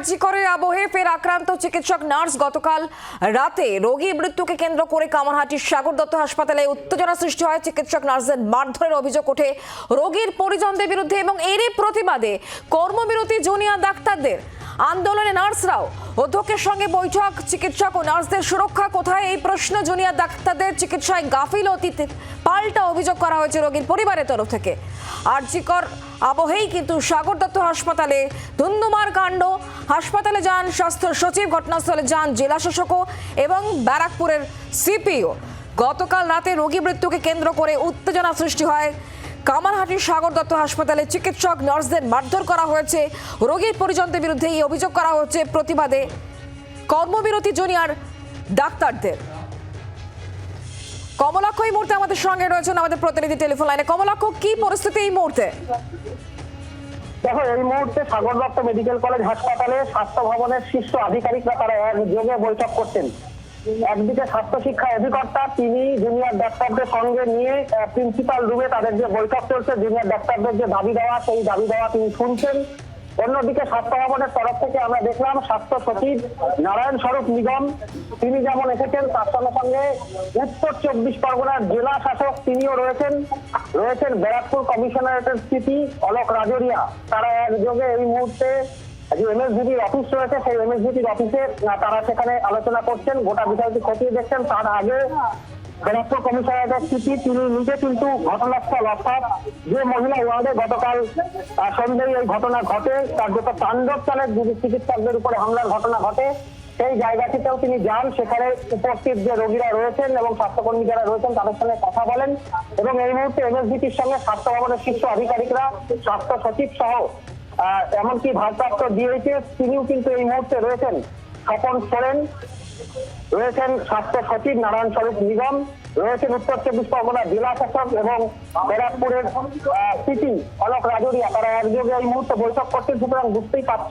আরজি করে আবহে, ফের আক্রান্ত চিকিৎসক, নার্স গতকাল রাতে রোগী মৃত্যুকে কেন্দ্র করে কামারহাটির সাগর দত্ত হাসপাতালে উত্তেজনা সৃষ্টি হয়। চিকিৎসক, নার্সদের মারধরের অভিযোগ ওঠে রোগীর পরিজনদের বিরুদ্ধে এবং এরই প্রতিবাদে কর্মবিরতি জুনিয়র ডাক্তারদের। আন্দোলনে নার্সরাও। অধ্যক্ষের সঙ্গে বৈঠক, চিকিৎসক ও নার্সদের সুরক্ষা কোথায়? এই প্রশ্ন জুনিয়র ডাক্তারদের চিকিৎসায় গাফিলতি পাল্টা অভিযোগ করা হয়েছে রোগীর পরিবারের তরফ থেকে। আরজিকর আবহেই কিন্তু সাগর দত্ত হাসপাতালে ধুন্ধুমার কাণ্ড। হাসপাতালে যান স্বাস্থ্য সচিব, ঘটনাস্থলে যান জেলা শাসকও এবং ব্যারাকপুরের সিপিও। গতকাল রাতে রোগী মৃত্যুকে কেন্দ্র করে উত্তেজনা সৃষ্টি হয়। কামারহাটির সাগর দত্ত হাসপাতালে চিকিৎসক, নার্সদের মারধর করা হয়েছে। রোগীর পরিজনদের বিরুদ্ধে এই অভিযোগ করা হচ্ছে প্রতিবাদে। কর্মবিরতি জুনিয়র ডাক্তারদের। কমলাক্ষ এই মুহূর্তে আমাদের সঙ্গে রয়েছেন আমাদের প্রতিনিধি টেলিফোন লাইনে। কমলাক্ষ, কি পরিস্থিতি এই মুহূর্তে? দেখো, এই মুহূর্তে সাগর দত্ত মেডিকেল কলেজ হাসপাতালে স্বাস্থ্য ভবনের শীর্ষ আধিকারিকরা তারা একযোগে বৈঠক করছেন। একদিকে স্বাস্থ্য শিক্ষা অধিকর্তা, তিনি জুনিয়র ডাক্তারদের সঙ্গে নিয়ে প্রিন্সিপাল রুমে তাদের যে বৈঠক চলছে জুনিয়র ডাক্তারদের যে দাবি দেওয়া, সেই দাবি দেওয়া তিনি শুনছেন। অন্যদিকে স্বাস্থ্য ভবনের তরফ থেকে আমরা দেখলাম স্বাস্থ্য সচিব নারায়ণ স্বরূপ নিগম, তিনি যেমন এসেছেন, তার সঙ্গে সঙ্গে উত্তর চব্বিশ পরগনার জেলা শাসক তিনিও রয়েছেন। রয়েছেন ব্যারাকপুর কমিশনারেটের স্থিতি অলোক রাজরিয়া। তারা একযোগে এই মুহূর্তে যে এমএসডিবির অফিস রয়েছে, সেই এমএসডিবির অফিসে তারা সেখানে আলোচনা করছেন, গোটা বিষয়টি খতিয়ে দেখছেন। তার আগে ব্যারাকপুর কমিশনারেটের স্থিতি তিনি নিজে কিন্তু ঘটনাস্থল, অর্থাৎ যে মহিলা ওয়ার্ডে গতকাল সন্ধ্যায় এই ঘটনা ঘটে, তার যত তাণ্ডব চালে চিকিৎসকদের উপরে হামলার ঘটনা ঘটে, সেই জায়গাটিতেও তিনি যান। সেখানে উপস্থিত যে রোগীরা রয়েছেন এবং স্বাস্থ্যকর্মী যারা রয়েছেন, তাদের সঙ্গে কথা বলেন। এবং এই মুহূর্তে এমএসডিটির সঙ্গে স্বাস্থ্য ভবনের শীর্ষ আধিকারিকরা, স্বাস্থ্য সচিব সহ এমনকি ভারপ্রাপ্ত ডিএইচএস তিনিও কিন্তু এই মুহূর্তে রয়েছেন। স্বপন সোরেন, রয়েছেন স্বাস্থ্য সচিব নারায়ণ স্বরূপ নিগম, রয়েছেন উত্তর চব্বিশ পরগনা জেলা শাসক এবং ব্যারাকপুরের সিটি অলোক রাজরিয়া। তারা একযোগে এই মুহূর্তে বৈঠক করছেন, সুতরাং বুঝতেই পারছ।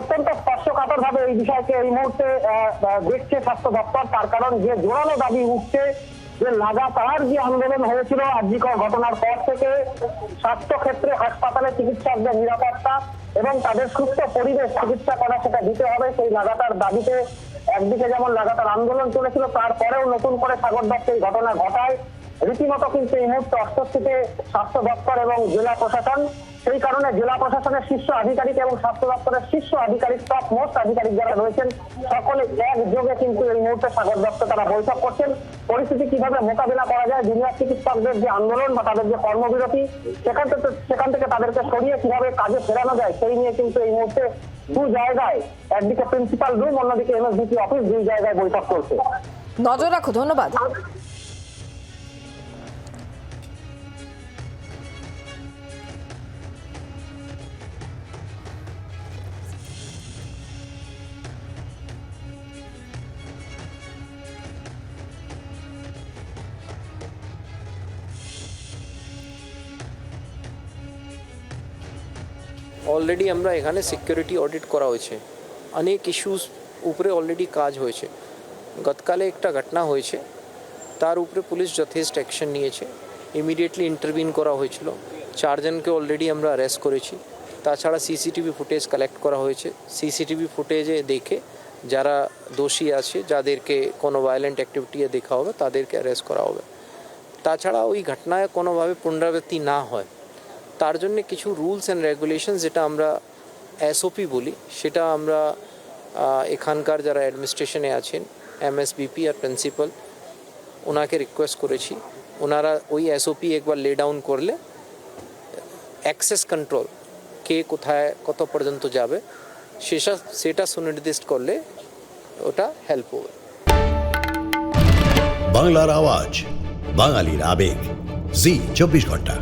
অত্যন্ত স্পর্শকাতর ভাবে এই বিষয়কে এই মুহূর্তে দেখছে স্বাস্থ্য দপ্তর, তার কারণ যে জোরালো দাবি উঠছে যে লাগাতার যে আন্দোলন হয়েছিল আর্যিকর ঘটনার পর থেকে স্বাস্থ্যক্ষেত্রে হাসপাতালে যে নিরাপত্তা এবং তাদের সুস্থ পরিবেশ চিকিৎসা করা সেটা দিতে হবে, সেই লাগাতার দাবিতে একদিকে যেমন লাগাতার আন্দোলন চলেছিল, তারপরেও নতুন করে সাগর এই ঘটনা ঘটায়। রীতিমতো কিন্তু এই মুহূর্তে অস্বস্তিতে স্বাস্থ্য দপ্তর এবং জেলা প্রশাসন, সেই কারণে জেলা প্রশাসনের শীর্ষ আধিকারিক এবং স্বাস্থ্য দপ্তরের শীর্ষ আধিকারিক টপ মোস্ট আধিকারিক যারা রয়েছেন, সকলে একযোগে কিন্তু এই মুহূর্তে সাগর দপ্তর তারা বৈঠক করছেন। পরিস্থিতি কীভাবে মোকাবিলা করা যায় জুনিয়র চিকিৎসকদের যে আন্দোলন বা তাদের যে কর্মবিরতি, সেখান থেকে সেখান থেকে তাদেরকে সরিয়ে কীভাবে কাজে ফেরানো যায়, সেই নিয়ে কিন্তু এই মুহূর্তে দু জায়গায়, একদিকে প্রিন্সিপাল রুম অন্যদিকে এমএসডিপি অফিস দুই জায়গায় বৈঠক করছে নজর রাখো, ধন্যবাদ। অলরেডি আমরা এখানে সিকিউরিটি অডিট করা হয়েছে। অনেক ইস্যুস উপরে অলরেডি কাজ হয়েছে। গতকালে একটা ঘটনা হয়েছে। তার উপরে পুলিশ যথেষ্ট অ্যাকশন নিয়েছে। ইমিডিয়েটলি ইন্টারভিন করা হয়েছিল। চারজনকে অলরেডি আমরা অ্যারেস্ট করেছি। তাছাড়া সিসিটিভি ফুটেজ কালেক্ট করা হয়েছে। সিসিটিভি ফুটেজে দেখে যারা দোষী আছে, যাদেরকে কোনো ভায়োলেন্ট অ্যাক্টিভিটি দেখা হবে, তাদেরকে অ্যারেস্ট করা হবে। তাছাড়া ওই ঘটনায় কোনোভাবে পুনরাবৃত্তি না হয়। তার জন্য কিছু রুলস অ্যান্ড রেগুলেশন যেটা আমরা এসওপি বলি, সেটা আমরা এখানকার যারা অ্যাডমিনিস্ট্রেশনে আছেন এমএসবিপি আর প্রিন্সিপাল ওনাকে রিকোয়েস্ট করেছি। ওনারা ওই এসওপি একবার লে ডাউন করলে অ্যাক্সেস কন্ট্রোল কে কোথায় কত পর্যন্ত যাবে, সেটা সেটা সুনির্দিষ্ট করলে ওটা হেল্প হবে। বাংলার আওয়াজ, বাঙালির আবেগ, জি, চব্বিশ ঘণ্টা।